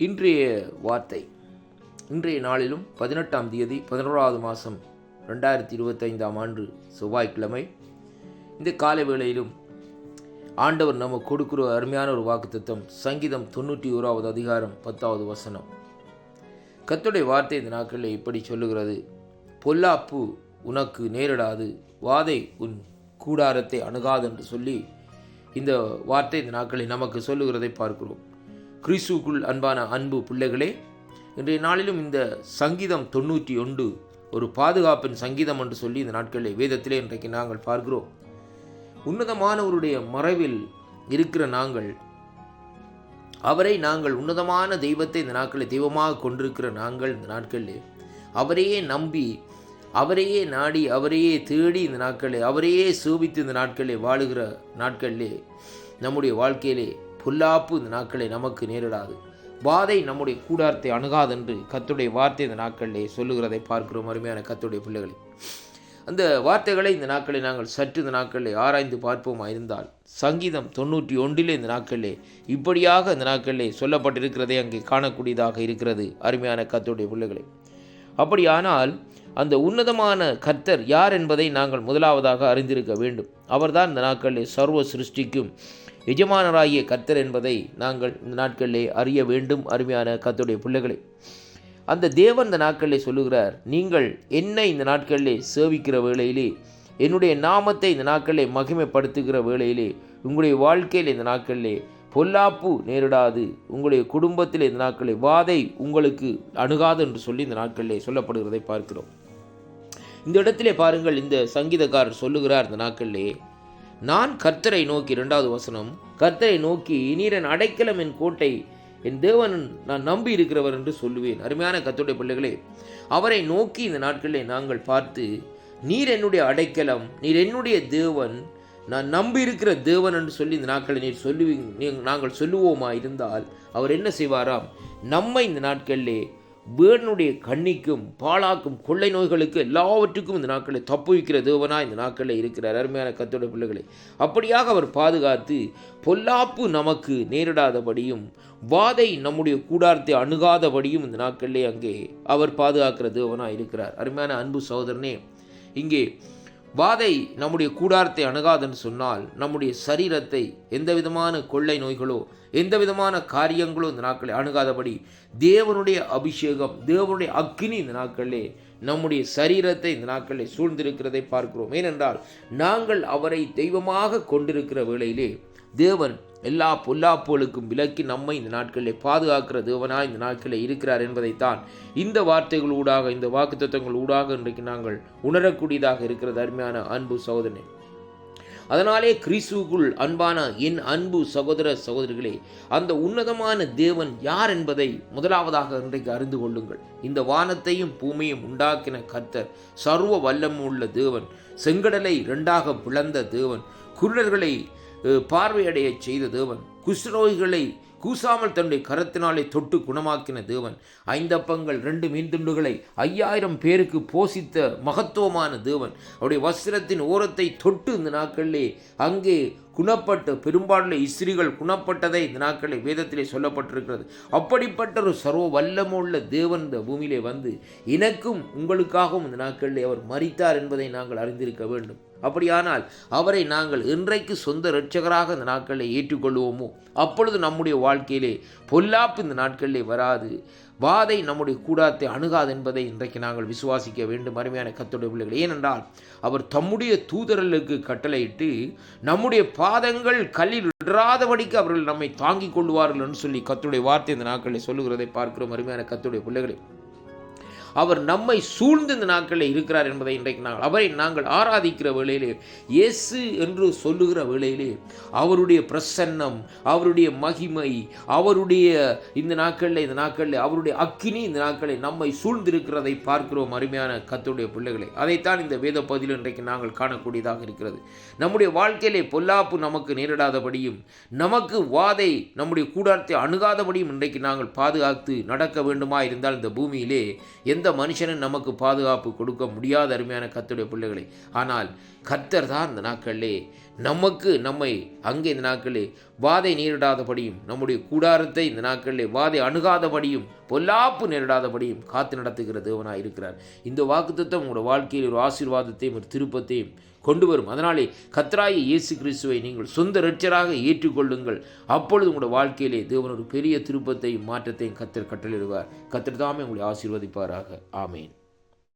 இன்றைய வார்த்தை. இன்றைய நாளிலும் பதினெட்டாம் தேதி பதினோராவது மாதம் ரெண்டாயிரத்தி இருபத்தைந்தாம் ஆண்டு செவ்வாய்க்கிழமை. இந்த காலை வேளையிலும் ஆண்டவர் நம்ம கொடுக்கிற அருமையான ஒரு வாக்குத்தத்தம் சங்கீதம் தொண்ணூற்றி ஓராவது அதிகாரம் பத்தாவது வசனம். கத்துடைய வார்த்தை இந்த நாட்களில் இப்படி சொல்லுகிறது. பொல்லாப்பு உனக்கு நேரிடாது வாதை உன் கூடாரத்தை அணுகாது என்று சொல்லி இந்த வார்த்தை இந்த நாட்களில் நமக்கு சொல்லுகிறதை பார்க்கிறோம். கிறிஸ்துவுக்குள் அன்பான அன்பு பிள்ளைகளே இன்றைய நாளிலும் இந்த சங்கீதம் தொண்ணூற்றி ஒன்று ஒரு பாதுகாப்பின் சங்கீதம் என்று சொல்லி இந்த நாட்களில் வேதத்திலே இன்றைக்கு நாங்கள் பார்க்கிறோம். உன்னதமானவருடைய மறைவில் இருக்கிற நாங்கள் அவரை நாங்கள் உன்னதமான தெய்வத்தை இந்த நாட்களில் தெய்வமாக கொண்டிருக்கிற நாங்கள் இந்த நாட்களில் அவரையே நம்பி அவரையே நாடி அவரையே தேடி இந்த நாட்களே அவரையே சோபித்து இந்த நாட்களே வாழுகிற நாட்களிலே நம்முடைய வாழ்க்கையிலே பொல்லாப்பு இந்த நாட்களை நமக்கு நேரிடாது. பாதை நம்முடைய கூடாரத்தை அணுகாதென்று கத்துடைய வார்த்தை இந்த நாட்களிலே சொல்லுகிறதை பார்க்கிறோம். அருமையான கத்துடைய பிள்ளைகளை. அந்த வார்த்தைகளை இந்த நாட்களை நாங்கள் சற்று இந்த நாட்களில் ஆராய்ந்து பார்ப்போமா இருந்தால் சங்கீதம் தொண்ணூற்றி ஒன்றிலே இந்த நாட்களிலே இப்படியாக இந்த நாட்களிலே சொல்லப்பட்டிருக்கிறதை அங்கே காணக்கூடியதாக இருக்கிறது. அருமையான கத்துடைய பிள்ளைகளை. அப்படியானால் அந்த உன்னதமான கர்த்தர் யார் என்பதை நாங்கள் முதலாவதாக அறிந்திருக்க வேண்டும். அவர்தான் இந்த நாட்களிலே சர்வ சிருஷ்டிக்கும் எஜமானராகிய கர்த்தர் என்பதை நாங்கள் இந்த நாட்களிலே அறிய வேண்டும் அருமையான கர்த்தருடைய பிள்ளைகளை. அந்த தேவன் இந்த நாட்களிலே சொல்லுகிறார் நீங்கள் என்னை இந்த நாட்களிலே சேவிக்கிற வேளையிலே என்னுடைய நாமத்தை இந்த நாட்களிலே மகிமைப்படுத்துகிற வேளையிலே உங்களுடைய வாழ்க்கையில் இந்த நாட்களிலே பொல்லாப்பு நேரிடாது. உங்களுடைய குடும்பத்தில் இந்த நாட்களில் வாதை உங்களுக்கு அணுகாது என்று சொல்லி இந்த நாட்களிலே சொல்லப்படுகிறதை பார்க்கிறோம். இந்த இடத்திலே பாருங்கள் இந்த சங்கீதக்காரர் சொல்லுகிறார் இந்த நாட்களிலே நான் கர்த்தரை நோக்கி இரண்டாவது வசனம் கர்த்தரை நோக்கி நீரன் அடைக்கலம் என் கோட்டை என் தேவன் நான் நம்பி இருக்கிறவர் என்று சொல்லுவேன். அருமையான கத்துடைய பிள்ளைகளே அவரை நோக்கி இந்த நாட்களிலே நாங்கள் பார்த்து நீர் என்னுடைய அடைக்கலம் நீர் என்னுடைய தேவன் நான் நம்பி இருக்கிற தேவன் என்று சொல்லி இந்த நாட்களில் நீர் சொல்லுவீங்க நாங்கள் சொல்லுவோமா இருந்தால் அவர் என்ன செய்வாராம்? நம்மை இந்த நாட்களிலே வேடனுடைய கண்ணிக்கும் பாழாக்கும் கொள்ளை நோய்களுக்கு எல்லாவற்றுக்கும் இந்த நாட்களில் தப்புவிக்கிற தேவனா இந்த நாட்களில் இருக்கிறார். அருமையான கத்தோட பிள்ளைகளை அப்படியாக அவர் பாதுகாத்து பொல்லாப்பு நமக்கு நேரிடாதபடியும் வாதை நம்முடைய கூடாரத்தை அணுகாதபடியும் இந்த நாட்களிலே அங்கே அவர் பாதுகாக்கிற தேவனா இருக்கிறார். அருமையான அன்பு சகோதரனே இங்கே வாதை நம்முடைய கூடாரத்தை அணுகாதுன்னு சொன்னால் நம்முடைய சரீரத்தை எந்த விதமான கொள்ளை நோய்களோ எந்த விதமான காரியங்களோ இந்த நாட்களை அணுகாதபடி தேவனுடைய அபிஷேகம் தேவனுடைய அக்னி இந்த நாட்களிலே நம்முடைய சரீரத்தை இந்த நாட்களில் சூழ்ந்திருக்கிறதை பார்க்கிறோம். ஏனென்றால் நாங்கள் அவரை தெய்வமாக கொண்டிருக்கிற வேளையிலே தேவன் எல்லா பொல்லாப்புகளுக்கும் விலக்கி நம்மை இந்த நாட்களிலே பாதுகாக்கிற தேவனாக இந்த நாட்களில் இருக்கிறார் என்பதைத்தான் இந்த வார்த்தைகள் ஊடாக இந்த வாக்குத்தத்தங்கள் ஊடாக இன்றைக்கு நாங்கள் உணரக்கூடியதாக இருக்கிறது அருமையான அன்பு சகோதரனே. அதனாலே கிறிஸ்துவுக்குள் அன்பான என் அன்பு சகோதர சகோதரிகளே அந்த உன்னதமான தேவன் யார் என்பதை முதலாவதாக இன்றைக்கு அறிந்து கொள்ளுங்கள். இந்த வானத்தையும் பூமியும் உண்டாக்கின கர்த்தர் சர்வ வல்லமுள்ள தேவன் செங்கடலை இரண்டாக பிளந்த தேவன் குருடர்களை பார்வையடைய பார்வையடையச் செய்த தேவன். குஷ்ரோகிகளை கூசாமல் தன்னுடைய கரத்தினாலே தொட்டு குணமாக்கின தேவன். ஐந்தப்பங்கள் ரெண்டு மீன்துண்டுகளை ஐயாயிரம் பேருக்கு போஷித்த மகத்துவமான தேவன். அவருடைய வஸ்திரத்தின் ஓரத்தை தொட்டு இந்த நாட்களிலே அங்கே குணப்பட்ட பெரும்பாலும் இஸ்ரீகள் குணப்பட்டதை இந்த நாட்களில் வேதத்திலே சொல்லப்பட்டிருக்கிறது. அப்படிப்பட்ட ஒரு சர்வ வல்லமுள்ள தேவன் இந்த பூமியிலே வந்து எனக்கும் உங்களுக்காகவும் இந்த நாட்களிலே அவர் மறித்தார் என்பதை நாங்கள் அறிந்திருக்க வேண்டும். அப்படியானால் அவரை நாங்கள் இன்றைக்கு சொந்த இரட்சகராக இந்த நாட்களில் ஏற்றுக்கொள்வோமோ? அப்பொழுது நம்முடைய வாழ்க்கையிலே பொல்லாப்பு இந்த நாட்களிலே வராது. வாதை நம்முடைய கூடாத்தை அணுகாது என்பதை இன்றைக்கு நாங்கள் விசுவாசிக்க வேண்டும் அருமையான கத்துடைய பிள்ளைகள். ஏனென்றால் அவர் தம்முடைய தூதர்களுக்கு கட்டளையிட்டு நம்முடைய பாதங்கள் கல்லில் இடராதபடிக்கு அவர்கள் நம்மை தாங்கிக் கொள்வார்கள் என்று சொல்லி கத்துடைய வார்த்தை இந்த நாட்களில் சொல்லுகிறதை பார்க்கிறோம் அருமையான கத்துடைய பிள்ளைகளை. அவர் நம்மை சூழ்ந்து இந்த நாட்களில் இருக்கிறார் என்பதை இன்றைக்கு நாங்கள் அவரை நாங்கள் ஆராதிக்கிற வேளையிலே இயேசு என்று சொல்லுகிற வேளையிலே அவருடைய பிரசன்னம் அவருடைய மகிமை அவருடைய இந்த நாட்களில் இந்த நாட்களில் அவருடைய அக்கினி இந்த நாட்களில் நம்மை சூழ்ந்திருக்கிறதை பார்க்கிறோம் அருமையான கத்துடைய பிள்ளைகளை. அதைத்தான் இந்த வேத பகுதியில் இன்றைக்கு நாங்கள் காணக்கூடியதாக இருக்கிறது. நம்முடைய வாழ்க்கையிலே பொல்லாப்பு நமக்கு நேரிடாதபடியும் நமக்கு வாதை நம்முடைய கூடாரத்தை அணுகாதபடியும் இன்றைக்கு நாங்கள் பாதுகாத்து நடக்க வேண்டுமா இருந்தால் இந்த பூமியிலே எந்த மனுஷனும் நமக்கு பாதுகாப்பு கொடுக்க முடியாத அருமையான கத்துடைய பிள்ளைகளை. ஆனால் கத்தர் தான் இந்த நாட்களிலே நமக்கு நம்மை அங்கே இந்த நாட்களிலே வாதை நேரிடாதபடியும் நம்முடைய கூடாரத்தை இந்த நாட்களிலே வாதை அணுகாதபடியும் பொல்லாப்பு நேரிடாதபடியும் காத்து நடத்துகிற தேவனாக இருக்கிறார் இந்த வாக்குத்தத்தம் உங்களோட வாழ்க்கையில் ஒரு ஆசீர்வாதத்தையும் ஒரு திருப்பத்தையும் கொண்டு வரும் அதனாலே கத்ராய இயேசு கிறிஸ்துவை நீங்கள் சொந்த இரட்சராக ஏற்றுக்கொள்ளுங்கள். அப்பொழுது உங்களோட வாழ்க்கையிலே தேவன் ஒரு பெரிய திருப்பத்தையும் மாற்றத்தையும் கத்தர் கட்டளிடுவார் கத்தர் தாமே உங்களை ஆசீர்வதிப்பாராக. ஆமேன்.